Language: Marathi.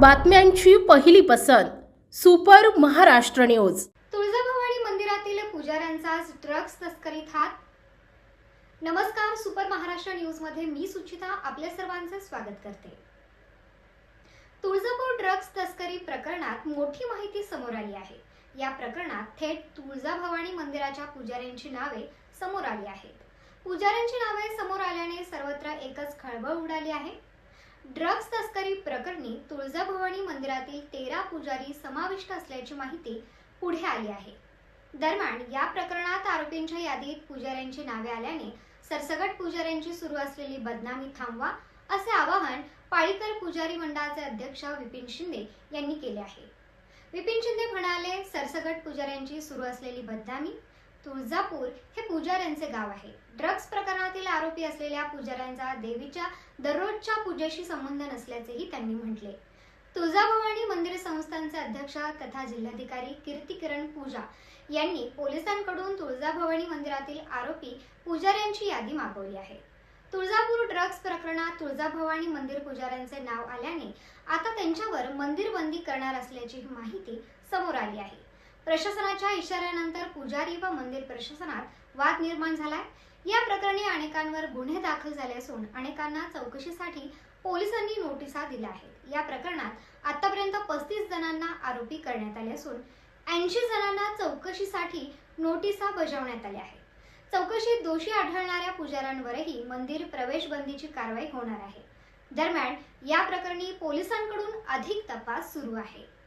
बातम्यांची पहिली पसंत सुपर महाराष्ट्र न्यूज. तुळजाभवानी मंदिरातील पुजाऱ्यांचा ड्रग्स तस्करीत हात? नमस्कार सुपर महाराष्ट्र न्यूजमध्ये मी सुचिता आपल्या सर्वांचे स्वागत करते. तुळजापूर ड्रग्स तस्करी प्रकरणात मोठी माहिती समोर आली आहे. या प्रकरणात थेट तुळजाभवानी मंदिराच्या पुजाऱ्यांची नावे समोर आली आहेत. पुजाऱ्यांची नावे समोर आल्याने सर्वत्र एकच खळबळ उडाली आहे. ड्रग्ज तस्करी प्रकरणी तुळजाभवानी मंदिरातील तेरा पुजारी समाविष्ट असल्याची माहिती पुढे आली आहे. दरम्यान या प्रकरणात आरोपींच्या यादीत पुजाऱ्यांची नावे आल्याने सरसगट पुजाऱ्यांची सुरू असलेली बदनामी थांबवा असे आवाहन पाळीकर पुजारी मंडळाचे अध्यक्ष विपिन शिंदे यांनी केले आहे. विपिन शिंदे म्हणाले सरसगट पुजाऱ्यांची सुरू असलेली बदनामी तुळजापूर हे पुजाऱ्यांचे गाव आहे. ड्रग्ज प्रकरणातील आरोपी असलेल्या पुजाऱ्यांचा देवीच्या दररोजच्या पूजेशी संबंध नसल्याचेही त्यांनी म्हटले. तुळजाभवानी मंदिर संस्थानचे अध्यक्ष तथा जिल्हाधिकारी कीर्ती किरण पूजा यांनी पोलिसांकडून तुळजाभवानी मंदिरातील आरोपी पुजाऱ्यांची यादी मागवली आहे. तुळजापूर ड्रग्ज प्रकरणात तुळजाभवानी मंदिर पुजाऱ्यांचे नाव आल्याने आता त्यांच्यावर मंदिर बंदी करणार असल्याची माहिती समोर आली आहे. प्रशासनाच्या इशाऱ्यानंतर पुजारी व मंदिर प्रशासनात वाद निर्माण झालाय. या प्रकरणी अनेकांवर गुन्हे दाखल झाले असून अनेकांना चौकशीसाठी पोलिसांनी नोटिसा दिल्या आहेत. या प्रकरणात आतापर्यंत पस्तीस जणांना आरोपी करण्यात आले असून ऐंशी जणांना चौकशीसाठी नोटिसा बजावण्यात आल्या आहेत. चौकशीत दोषी आढळणाऱ्या पुजाऱ्यांवरही मंदिर प्रवेश बंदीची कारवाई होणार आहे. दरम्यान या प्रकरणी पोलिसांकडून अधिक तपास सुरू आहे.